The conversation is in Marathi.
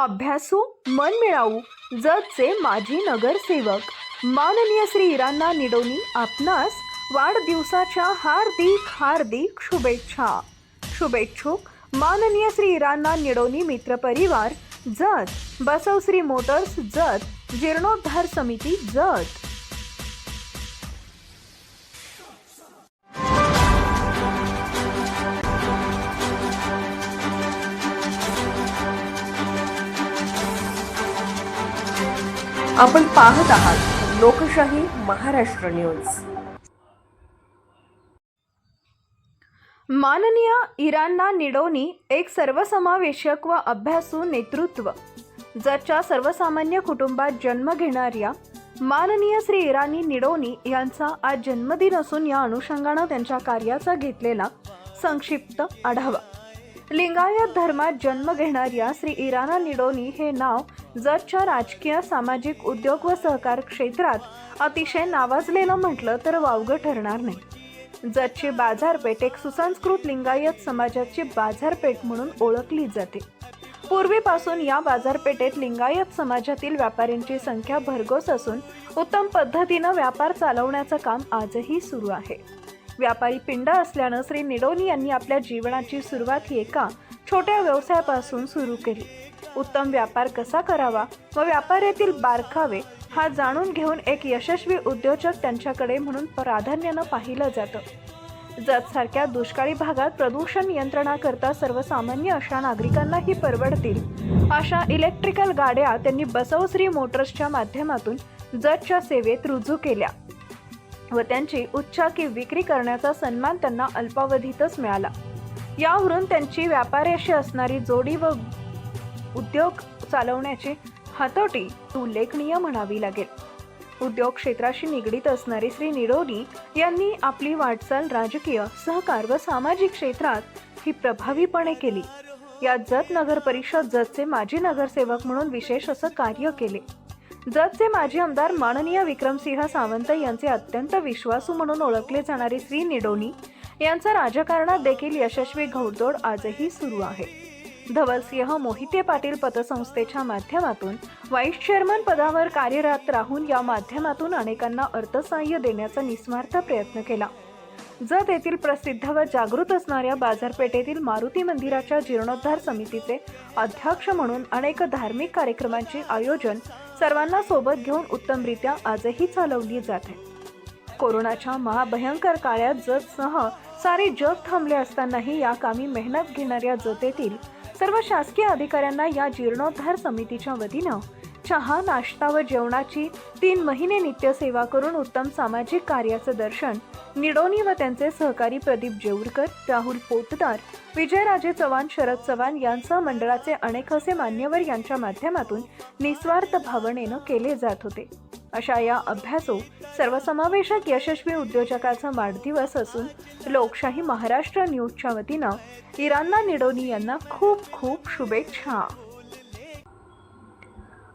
अभ्यासू मनमिळाऊ जतचे माजी नगरसेवक. माननीय श्री इरांना निडोनी आपणास वाढदिवसाच्या हार्दिक हार्दिक शुभेच्छा. शुभेच्छुक माननीय श्री इरांना निडोनी मित्रपरिवार जत बसवश्री मोटर्स जत जीर्णोद्धार समिती जत. आपण पाहत आहात लोकशाही महाराष्ट्र न्यूज. माननीय इराणना निडोनी एक सर्वसमावेशक व अभ्यासू नेतृत्व. ज्याच्या सर्वसामान्य कुटुंबात जन्म घेणाऱ्या माननीय श्री इराणी निडोनी यांचा आज जन्मदिन असून या अनुषंगानं त्यांच्या कार्याचा घेतलेला संक्षिप्त आढावा. लिंगायत धर्मात जन्म घेणाऱ्या श्री इराणा निडोनी हे नाव जतच्या राजकीय सामाजिक उद्योग व सहकार क्षेत्रात अतिशय नावाजलेलं म्हटलं तर वावगं ठरणार नाही. जतची बाजारपेठ एक सुसंस्कृत लिंगायत समाजाची बाजारपेठ म्हणून ओळखली जाते. पूर्वीपासून या बाजारपेठेत लिंगायत समाजातील व्यापाऱ्यांची संख्या भरघोस असून उत्तम पद्धतीनं व्यापार चालवण्याचं काम आजही सुरू आहे. व्यापारी पिंड असल्यानं श्री निडोनी यांनी आपल्या जीवनाची सुरुवात ही एका छोट्या व्यवसायापासून सुरू केली. उत्तम व्यापार कसा करावा व व्यापारातील बारकावे हा जाणून घेऊन एक यशस्वी उद्योजक त्यांच्याकडे म्हणून प्राधान्यानं पाहिलं जातं. जतसारख्या दुष्काळी भागात प्रदूषण नियंत्रणाकरता सर्वसामान्य अशा नागरिकांनाही परवडतील. अशा इलेक्ट्रिकल गाड्या त्यांनी बसवश्री मोटर्सच्या माध्यमातून जतच्या सेवेत रुजू केल्या व त्यांची उच्चाकी विक्री करण्याचा सन्मान त्यांना अल्पावधीतच मिळाला. यावरून त्यांची व्यापाऱ्याशी असणारी जोडी व उद्योग चालवण्याची हातोटी उल्लेखनीय म्हणावी लागेल. उद्योग क्षेत्राशी निगडीत असणारे श्री निडोनी यांनी आपली वाटचाल राजकीय सहकार व सामाजिक क्षेत्रात ही प्रभावीपणे केली. या जत नगर परिषद जतचे माजी नगरसेवक म्हणून विशेष असं कार्य केले. जतचे माजी आमदार माननीय विक्रमसिंह सावंत यांचे अत्यंत विश्वासू म्हणून ओळखले जाणारे श्री निडोनी यांचा राजकारणात देखील यशस्वी घौडदौड आजही सुरू आहे. धवलसिंह मोहिते पाटील पतसंस्थेच्या माध्यमातून व्हाईस चेअरमन पदावर कार्यरत राहून या माध्यमातून अनेकांना अर्थसहाय्य देण्याचा निस्वार्थ प्रयत्न केला. जत येथील प्रसिद्ध व जागृत असणाऱ्या बाजारपेठेतील मारुती मंदिराच्या जीर्णोद्धार समितीचे अध्यक्ष म्हणून अनेक धार्मिक कार्यक्रमांचे आयोजन सर्वांना सोबत घेऊन उत्तमरित्या आजही चालवली जाते. कोरोनाच्या महाभयंकर काळात जतसह सारे जग थांबले असतानाही या कामी मेहनत घेणाऱ्या जतेतील सर्व शासकीय अधिकाऱ्यांना या जीर्णोद्धार समितीच्या वतीनं चहा नाश्ता व जेवणाची तीन महिने नित्यसेवा करून उत्तम सामाजिक कार्याचं दर्शन निडोनी व त्यांचे सहकारी प्रदीप जेऊरकर राहुल पोतदार विजयराजे चव्हाण शरद चव्हाण यांसह मंडळाचे अनेक असे मान्यवर यांच्या माध्यमातून निस्वार्थ भावनेनं केले जात होते. अशा या अभ्यासो सर्वसमावेशक यशस्वी उद्योजकाचा वाढदिवस असून लोकशाही महाराष्ट्र न्यूजच्या वतीनं इरान्ना निडोनी यांना खूप खूप शुभेच्छा.